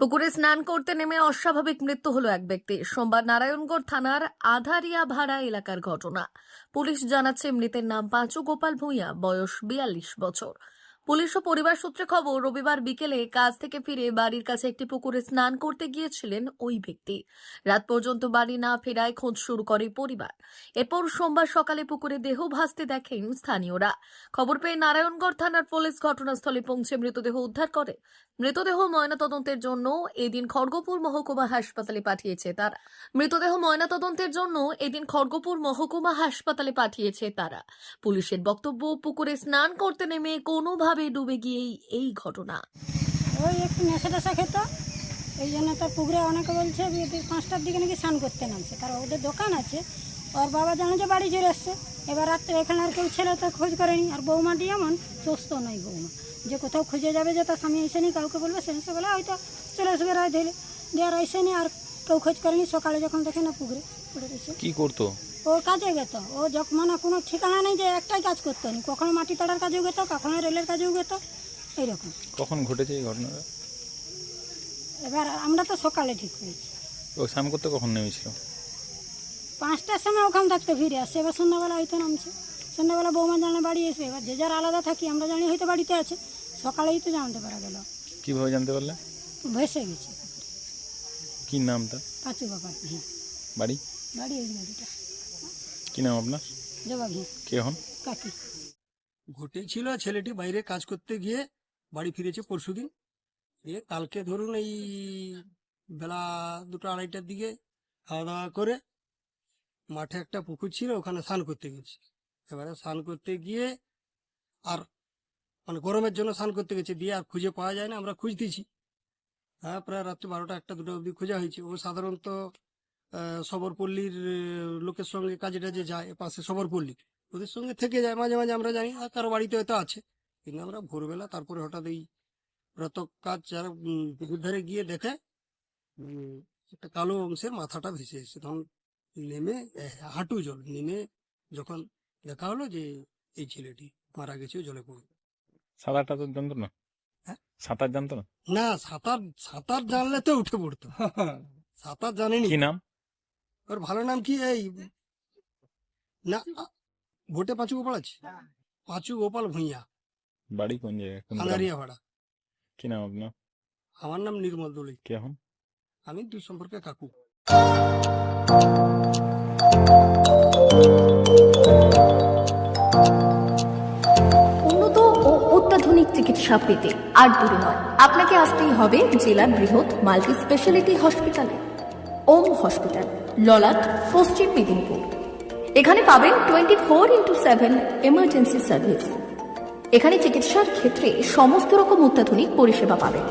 পুকুরে স্নান করতে নেমে অস্বাভাবিক মৃত্যু হলো এক ব্যক্তি। সোমবার নারায়ণগড় থানার আধারিয়া ভাড়া এলাকার ঘটনা। পুলিশ জানাচ্ছে মৃতের নাম পাঁচু গোপাল ভূঁইয়া, বয়স বিয়াল্লিশ বছর। পুলিশ ও পরিবার সূত্রে খবর, রবিবার বিকেলে কাজ থেকে ফিরে বাড়ির কাছে একটি পুকুরে স্নান করতে গিয়েছিলেন ওই ব্যক্তি। রাত পর্যন্ত বাড়ি না ফেরায় খোঁজ শুরু করে পরিবার। এরপর সোমবার সকালে পুকুরে দেহ ভাসতে দেখেন স্থানীয়রা। খবর পেয়ে নারায়ণগড় থানার পুলিশ ঘটনাস্থলে পৌঁছে মৃতদেহ উদ্ধার করে। মৃতদেহ ময়নাতদন্তের জন্য এদিন খড়গপুর মহকুমা হাসপাতালে পাঠিয়েছে তারা। মৃতদেহ ময়নাতদন্তের জন্য এদিন খড়গপুর মহকুমা হাসপাতালে পাঠিয়েছে তারা। পুলিশের বক্তব্য, পুকুরে স্নান করতে নেমে কোনোভাবে ডুবে গিয়েই এই ঘটনা? ওই একটু নেশা টেশা খেত। এই জন্য তার পুকুরে অনেকে বলছে পাঁচটার দিকে নাকি স্নান করতে নামছে। কারণ ওদের দোকান আছে। ওর বাবা জানে যে বাড়ি চলে এসছে। এবার রাত্রে এখানে আর কেউ ছেলে তো খোঁজ করেনি। আর বৌমাটি এমন চস্ত নয় বৌমা। যে কোথাও খুঁজে যাবে যে তার স্বামী এসেনি কাউকে বলবে সে এসে বলে হয়তো চলে আসবে রায় ধরে দিয়ে আর এসেনি আর কেউ খোঁজ করেনি। সকালে যখন দেখে না পুকুরে কি করতো? ও কাজে গেত। ও যখন মানে কোনো ঠিকানা নেই যে একটাই কাজ করতো নি। কখনো মাটি তাড়ার কাজেও গেত কখনো রেলের কাজেও গেত এইরকম। কখন ঘটেছে এই ঘটনাটা এবার আমরা তো সকালে ঠিক হয়েছি ও স্নান করতে কখন নেমেছিল? পাঁচটার সময় ওখান থাকতে ফিরে আসছে এবার সন্ধ্যাবেলা হয়তো নামছে। সন্ধ্যাবেলা বৌমা জানে বাড়ি এসে এবার যে যার আলাদা থাকি আমরা জানি হয়তো বাড়িতে আছে। সকালেই তো জানতে পারা গেল। কীভাবে জানতে পারলে? ভেসে গেছে। কি নাম তার? পাঁচু বাবা। হ্যাঁ বাড়ি? বাড়ি ওই বাড়িটা। কি নাম আপনার? জবাব কে হন? কাকি। ঘটেছিল ছেলেটি বাইরে কাজ করতে গিয়ে বাড়ি ফিরেছে পরশুদিন। দিয়ে কালকে ধরুন এই বেলা দুটো আড়াইটার দিকে খাওয়া দাওয়া করে মাঠে একটা পুকুর ছিল ওখানে স্নান করতে গেছি। এবারে স্নান করতে গিয়ে আর মানে গরমের জন্য স্নান করতে গেছে দিয়ে আর খুঁজে পাওয়া যায় না আমরা খুঁজতেছি। হ্যাঁ প্রায় রাত্রি বারোটা একটা দুটো অবধি খোঁজা হয়েছে। ও সাধারণত সবরপল্লীর লোকের সঙ্গে কাজে টাজে যায় পাশে সবরপল্লী। ওদের সঙ্গে থেকে যায় মাঝে মাঝে আমরা জানি আর কারও বাড়িতে হয়তো আছে। কিন্তু আমরা ভোরবেলা তারপরে হঠাৎ এই ব্রত কাজ যারা ধারে গিয়ে দেখে একটা কালো অংশের মাথাটা ভেসে এসেছে। তখন নেমে হাঁটু জল নেমে যখন দেখা হলো যে এই ছেলেটি মারা গেছে জলে পড়ে। সাঁতারটা তো জানতো না? হ্যাঁ? সাঁতার জানতো না? না সাঁতার সাঁতার জানলে তো উঠে পড়তো। সাঁতার জানেনি। কি নাম? ওর ভালো নাম কি? এই না ভোটে পাঁচু গোপাল আছে? পাঁচু গোপাল ভূঁইয়া। বাড়ি কোন জায়গায়? আনারিয়া ভাড়া কি নাম আপনার? আমার নাম নির্মল দোলে কে হন আমি দুই সম্পর্কে কাকু। উন্নত ও অত্যাধুনিক চিকিৎসা পেতে আর দূরে নয়। আপনাকে আসতেই হবে জেলার বৃহৎ মাল্টি স্পেশালিটি হসপিটালে। ওম হসপিটাল। ললাট, পশ্চিম মেদিনীপুর। এখানে পাবেন twenty four into seven emergency service এখানে চিকিৎসার ক্ষেত্রে সমস্ত রকম অত্যাধুনিক পরিষেবা পাবেন।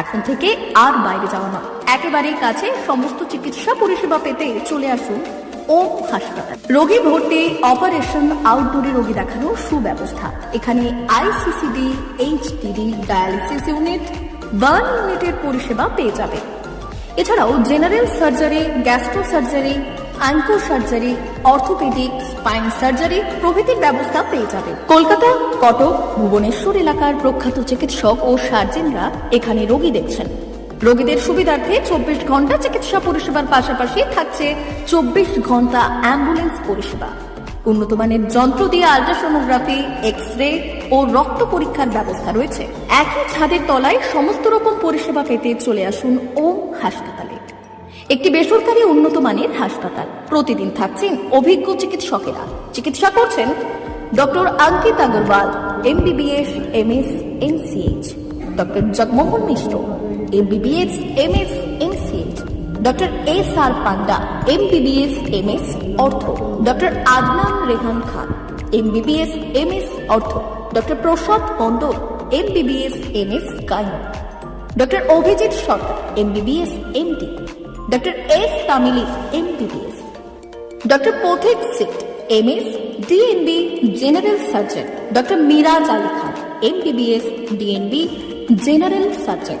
এখন থেকে আর বাইরে যাওয়া নয়। একেবারেই কাছে সমস্ত চিকিৎসা পরিষেবা পেতে চলে আসুন ওম হাসপাতাল। রোগী ভর্তি অপারেশন আউটডোরে রোগী দেখানোর সুব্যবস্থা। এখানে ICCD HDD dialysis unit burn ইউনিটের পরিষেবা পেয়ে যাবে এছাড়াও general surgery gastro surgery onco surgery orthopaedic spine surgery প্রভৃতির ব্যবস্থা পেয়ে যাবে। কলকাতা, কটক, ভুবনেশ্বর এলাকার প্রখ্যাত চিকিৎসক ও সার্জেনরা এখানে রোগী দেখছেন। রোগীদের সুবিধার্থে চব্বিশ ঘণ্টা চিকিৎসা পরিষেবার পাশাপাশি থাকছে চব্বিশ ঘণ্টা অ্যাম্বুলেন্স পরিষেবা। উন্নত মানের যন্ত্র দিয়ে এক্স রে ও রক্ত পরীক্ষার ব্যবস্থা রয়েছে। একই ছাদের তলায় সমস্ত রকম পরিষেবা পেতে চলে আসুন ওম হাসপাতালে। একটি বেসরকারি উন্নত মানের হাসপাতাল। প্রতিদিন থাকছেন অভিজ্ঞ চিকিৎসকেরা। চিকিৎসা করছেন doctor Ankit Agarwal, MBBS, MS, MCh. Doctor Jagmohan Mishra, MBBS, MS MCh doctor S R Panda MBBS MS ortho doctor Adnan Rehan Khan MBBS MS ortho doctor Prasad Mandal MBBS MS gynae doctor Abhijit Sarkar MBBS MD doctor S Tamili MBBS doctor Pathik Sit MS DNB general surgeon doctor Miraj Ali Khan MBBS DNB general surgeon